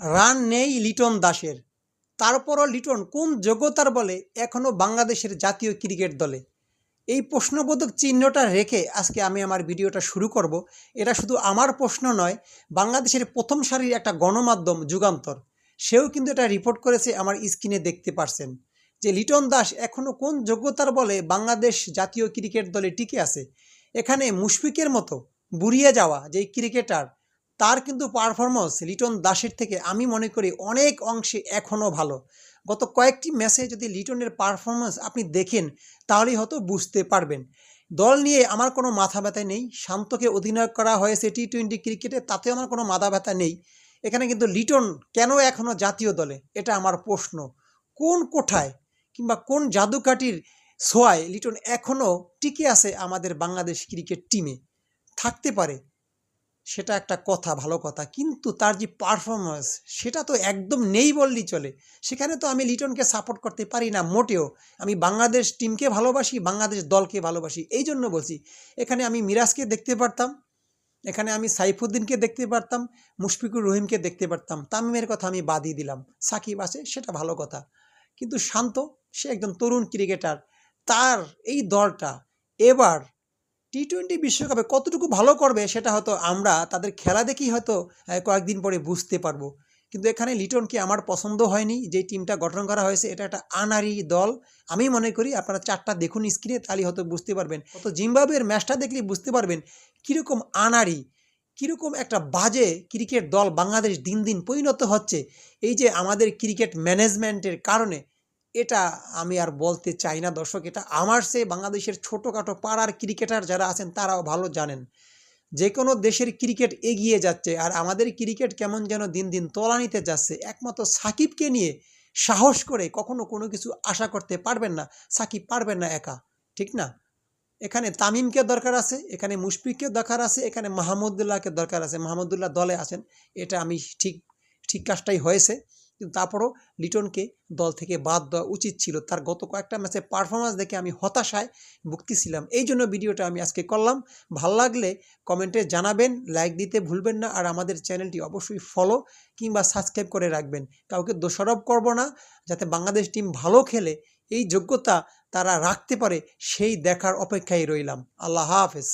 Run নেই লিটন দাসের। তারপরও লিটন কোন যোগ্যতার বলে এখনও বাংলাদেশের জাতীয় ক্রিকেট দলে? এই প্রশ্নবোধক চিহ্নটা রেখে আজকে আমি আমার ভিডিওটা শুরু করব। এটা শুধু আমার প্রশ্ন নয়, বাংলাদেশের প্রথম সারির একটা গণমাধ্যম যুগান্তর। সেও কিন্তু এটা রিপোর্ট করেছে আমার স্ক্রিনে দেখতে পারছেন। যে লিটন দাস এখনও কোন যোগ্যতার বলে বাংলাদেশ জাতীয় ক্রিকেট দলে টিকে আছে? এখানে মুশফিকের মতো বুড়িয়ে যাওয়া যেই ক্রিকেটার তার কিন্তু পারফরমেন্স লিটন দাসের থেকে আমি মনে করি অনেক অংশে এখনও ভালো। গত কয়েকটি ম্যাচে যদি লিটনের পারফরমেন্স আপনি দেখেন, তাহলেই হয়তো বুঝতে পারবেন। দল নিয়ে আমার কোনো মাথা ব্যথা নেই, শান্তকে অধিনায়ক করা হয়েছে টি টোয়েন্টি ক্রিকেটে তাতেও আমার কোনো মাথা ব্যথা নেই। এখানে কিন্তু লিটন কেন এখনও জাতীয় দলে? এটা আমার প্রশ্ন। কোন কোঠায় কিংবা কোন জাদুকাঠির ছোঁয়ায় লিটন এখনও টিকে আছে আমাদের বাংলাদেশ ক্রিকেট টিমে থাকতে পারে। সেটা একটা কথা, ভালো কথা। কিন্তু তার যে পারফরমেন্স সেটা তো একদম নেই বললেই চলে। সেখানে তো আমি লিটনকে সাপোর্ট করতে পারি না মোটেও। আমি বাংলাদেশ টিমকে ভালোবাসি, বাংলাদেশ দলকে ভালোবাসি, এই জন্য বলছি। এখানে আমি মিরাজকে দেখতে পারতাম, এখানে আমি সাইফুদ্দিনকে দেখতে পারতাম, মুশফিকুর রহিমকে দেখতে পারতাম। তামিমের কথা আমি বাদই দিলাম। সাকিব আছে, সেটা ভালো কথা। কিন্তু শান্ত, সে একজন তরুণ ক্রিকেটার তার এই দলটা এবার টি টোয়েন্টি বিশ্বকাপে কতটুকু ভালো করবে সেটা হয়তো আমরা তাদের খেলা দেখেই হয়তো কয়েকদিন পরে বুঝতে পারব। কিন্তু এখানে লিটনকে আমার পছন্দ হয়নি? যে টিমটা গঠন করা হয়েছে, এটা একটা আনারি দল। আমি মনে করি আপনারা চারটা দেখুন স্ক্রিনে, তাহলে হয়তো বুঝতে পারবেন। তো জিম্বাবুয়ের ম্যাচটা দেখলে বুঝতে পারবেন কীরকম আনারি কীরকম একটা বাজে ক্রিকেট দল বাংলাদেশ দিন দিন পরিণত হচ্ছে। এই যে আমাদের ক্রিকেট ম্যানেজমেন্টের কারণে এটা আমি আর বলতে চাই না দর্শক, এটা আমার সে বাংলাদেশের ছোটোখাটো পাড়ার ক্রিকেটার যারা আছেন তারাও ভালো জানেন। যে কোনো দেশের ক্রিকেট এগিয়ে যাচ্ছে আর আমাদের ক্রিকেট কেমন যেন দিন দিন তলানিতে যাচ্ছে, একমাত্র সাকিবকে নিয়ে সাহস করে কখনো কোনো কিছু আশা করতে পারবেন না, সাকিব পারবেন না একা, ঠিক না? এখানে তামিমকে দরকার আছে, এখানে মুশফিককে দরকার আছে, এখানে মাহমুদুল্লাহকে দরকার আছে মাহমুদুল্লাহ দলে আছেন, এটা আমি ঠিক ঠিক কাজটাই হয়েছে। কিন্তু তারপরও লিটনকে দল থেকে বাদ দেওয়া উচিত ছিল। তার গত কয়েকটা ম্যাচে পারফরমেন্স দেখে আমি হতাশায় ভুগতেছিলাম এই জন্য ভিডিওটা আমি আজকে করলাম। ভালো লাগলে কমেন্টে জানাবেন লাইক দিতে ভুলবেন না, আর আমাদের চ্যানেলটি অবশ্যই ফলো কিংবা সাবস্ক্রাইব করে রাখবেন। কাউকে দোষারোপ করব না, যাতে বাংলাদেশ টিম ভালো খেলে, এই যোগ্যতা তারা রাখতে পারে, সেই দেখার অপেক্ষায় রইলাম। আল্লাহ হাফেজ।